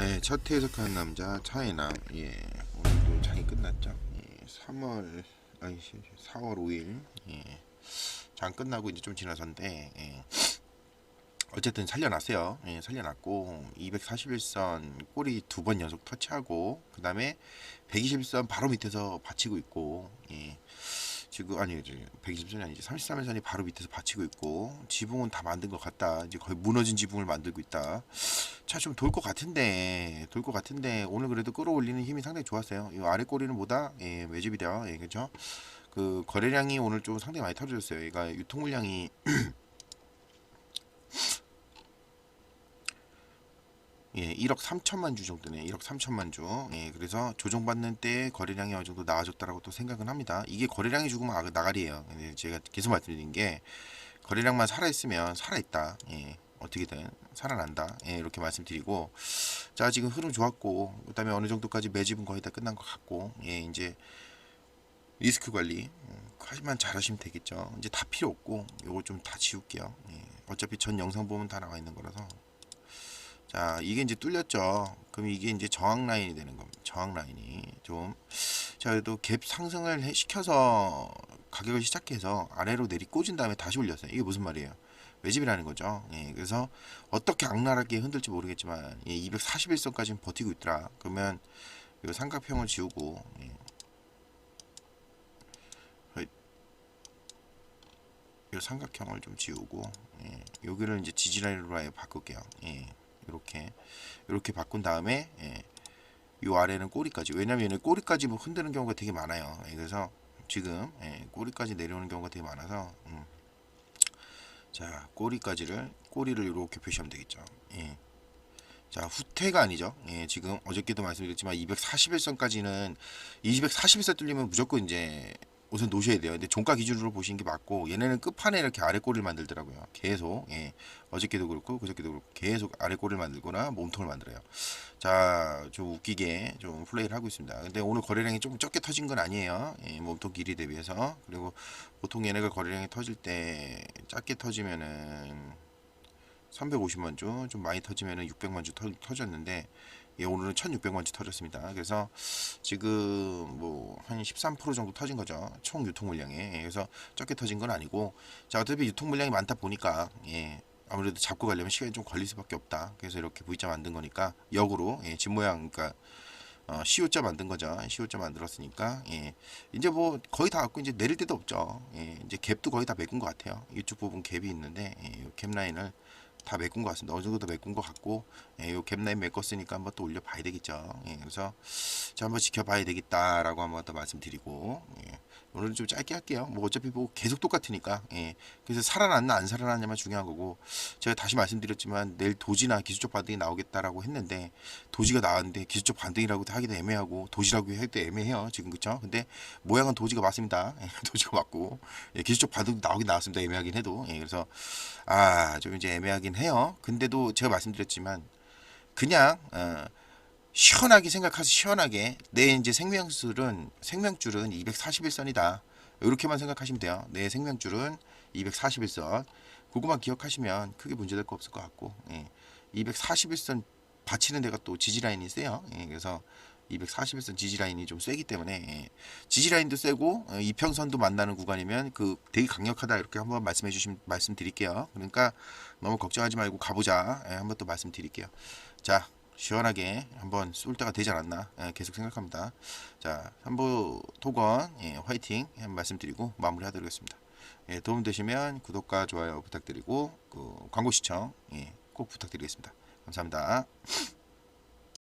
네, 첫 해석하는 남자 차이남. 예, 오늘도 장이 끝났죠. 예, 3월 아니 4월 5일. 예, 장 끝나고 이제 좀 지나서인데 예, 어쨌든 살려놨어요. 예, 살려놨고 241선 꼬리 두 번 연속 터치하고 그 다음에 120선 바로 밑에서 받치고 있고 예, 지금 아니 이제 120선이 아니지 33선이 바로 밑에서 받치고 있고 지붕은 다 만든 것 같다. 이제 거의 무너진 지붕을 만들고 있다. 차좀돌 것 같은데 돌 것 같은데 오늘 그래도 끌어올리는 힘이 상당히 좋았어요. 이 아래 꼬리는 뭐다? 예, 매집이 돼요. 예, 그죠? 그 거래량이 오늘 좀 상당히 많이 터졌어요. 얘가 유통 물량이 예, 1억 3천만 주 정도네. 1억 3천만 주. 예, 그래서 조정받는 때 거래량이 어느 정도 나아졌다라고 또 생각은 합니다. 이게 거래량이 죽으면 아- 나가리예요. 근데 제가 계속 말씀드린 게 거래량만 살아있으면 살아있다. 예, 어떻게든 살아난다. 예, 이렇게 말씀드리고 자 지금 흐름 좋았고 그다음에 어느 정도까지 매집은 거의 다 끝난 것 같고 예, 이제 리스크 관리 음, 하지만 잘하시면 되겠죠. 이제 다 필요 없고 요거 좀 다 지울게요. 예, 어차피 전 영상 보면 다 나와 있는 거라서 자 이게 이제 뚫렸죠. 그럼 이게 이제 저항 라인이 되는 겁니다. 저항 라인이 좀자 그래도 갭 상승을 해- 시켜서 가격을 시작해서 아래로 내리 꽂은 다음에 다시 올렸어요. 이게 무슨 말이에요? 외집이라는 거죠. 예, 그래서 어떻게 악랄하게 흔들지 모르겠지만 예, 241선까지는 버티고 있더라. 그러면 이 삼각형을 지우고 예. 이 삼각형을 좀 지우고 예, 여기를 이제 지지라인으로 바꿀게요. 예. 이렇게 바꾼 다음에 예, 요 아래는 꼬리까지 왜냐면 꼬리까지 뭐 흔드는 경우가 되게 많아요 예, 그래서 지금 예, 꼬리까지 내려오는 경우가 되게 많아서 음. 자 꼬리까지를 꼬리를 이렇게 표시하면 되겠죠 예. 자 후퇴가 아니죠 예, 지금 어저께도 말씀드렸지만 241선까지는 241선 뚫리면 무조건 이제 우선 놓으셔야 돼요. 근데 종가 기준으로 보시는 게 맞고 얘네는 끝판에 이렇게 아래 꼬리를 만들더라고요. 계속 예. 어저께도 그렇고 그저께도 그렇고 계속 아래 꼬리를 만들거나 몸통을 만들어요. 자, 좀 웃기게 좀 플레이를 하고 있습니다. 근데 오늘 거래량이 조금 적게 터진 건 아니에요. 예, 몸통 길이 대비해서 그리고 보통 얘네가 거래량이 터질 때 작게 터지면은 350만 주, 좀 많이 터지면은 600만 주 터, 터졌는데 예, 오늘은 1600만 주 터졌습니다. 그래서 지금 뭐 한 13% 정도 터진 거죠. 총 유통 물량에. 예, 그래서 적게 터진 건 아니고 자, 어차피 유통 물량이 많다 보니까 예. 아무래도 잡고 가려면 시간이 좀 걸릴 수밖에 없다. 그래서 이렇게 V자 만든 거니까 역으로 예, 집 모양 그러니까 어, CO자 만든 거죠. CO자 만들었으니까 예. 이제 뭐 거의 다 갖고 이제 내릴 데도 없죠. 예. 이제 갭도 거의 다 메꾼 것 같아요. 이쪽 부분 갭이 있는데 예, 갭 라인을 다 메꾼 것 같습니다. 어느 정도 다 메꾼 것 같고 예, 요 갭라인 메꿨으니까 한번 또 올려봐야 되겠죠. 예, 그래서 자 한번 지켜봐야 되겠다라고 한번 더 말씀드리고 예, 오늘은 좀 짧게 할게요. 뭐 어차피 뭐 계속 똑같으니까 예, 그래서 살아났나 안 살아났냐만 중요한 거고 제가 다시 말씀드렸지만 내일 도지나 기술적 반등이 나오겠다라고 했는데 도지가 나왔는데 기술적 반등이라고 하기도 애매하고 도지라고 해도 애매해요 지금 그쵸? 근데 모양은 도지가 맞습니다. 예, 도지가 맞고 예, 기술적 반등도 나오긴 나왔습니다. 애매하긴 해도 예, 그래서 아 좀 이제 애매하긴 해요. 근데도 제가 말씀드렸지만 그냥 어, 시원하게 생각해서 시원하게 내 이제 생명줄은 생명줄은 241선이다. 이렇게만 생각하시면 돼요. 내 생명줄은 241선. 그거만 기억하시면 크게 문제될 거 없을 것 같고 예. 241선 받치는 데가 또 지지라인이 세요. 예, 그래서 241선 지지라인이 좀 세기 때문에 예. 지지라인도 세고 어, 이평선도 만나는 구간이면 그 되게 강력하다 이렇게 한번 말씀해 주시면 말씀드릴게요. 그러니까 너무 걱정하지 말고 가보자. 예, 한번 또 말씀드릴게요. 자 시원하게 한번 쏠 때가 되지 않았나 예, 계속 생각합니다. 자 3부 토건 예, 화이팅 말씀드리고 마무리하도록 하겠습니다. 예, 도움 되시면 구독과 좋아요 부탁드리고 그 광고 시청 예, 꼭 부탁드리겠습니다. 감사합니다.